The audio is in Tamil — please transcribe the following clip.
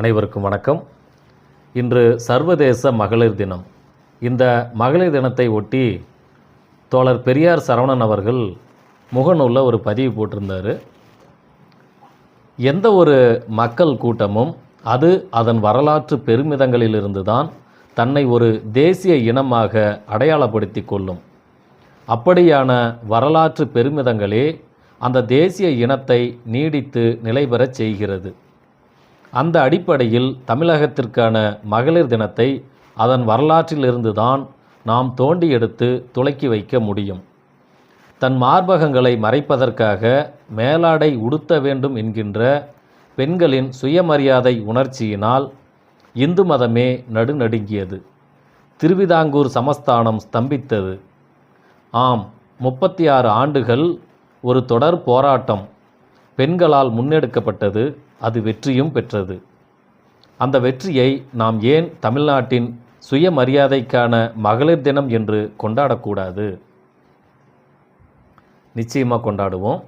அனைவருக்கும் வணக்கம். இன்று சர்வதேச மகளிர் தினம். இந்த மகளிர் தினத்தை ஒட்டி தோழர் பெரியார் சரவணன் அவர்கள் முகநூலில் ஒரு பதிவு போட்டிருந்தார். எந்த ஒரு மக்கள் கூட்டமும் அது அதன் வரலாற்று பெருமிதங்களிலிருந்து தான் தன்னை ஒரு தேசிய இனமாக அடையாளப்படுத்தி கொள்ளும். அப்படியான வரலாற்று பெருமிதங்களே அந்த தேசிய இனத்தை நீடித்து நிலைபெறச் செய்கிறது. அந்த அடிப்படையில் தமிழகத்திற்கான மகளிர் தினத்தை அதன் வரலாற்றிலிருந்து தான் நாம் தோண்டி எடுத்து துலக்கி வைக்க முடியும். தன் மார்பகங்களை மறைப்பதற்காக மேலாடை உடுத்த வேண்டும் என்கின்ற பெண்களின் சுயமரியாதை உணர்ச்சியினால் இந்து மதமே நடுநடுங்கியது. திருவிதாங்கூர் சமஸ்தானம் ஸ்தம்பித்தது. ஆம் முப்பத்தி ஆறு ஆண்டுகள் ஒரு தொடர் போராட்டம் பெண்களால் முன்னெடுக்கப்பட்டது. அது வெற்றியும் பெற்றது. அந்த வெற்றியை நாம் ஏன் தமிழ்நாட்டின் சுயமரியாதைக்கான மகளிர் தினம் என்று கொண்டாடக்கூடாது? நிச்சயமாக கொண்டாடுவோம்.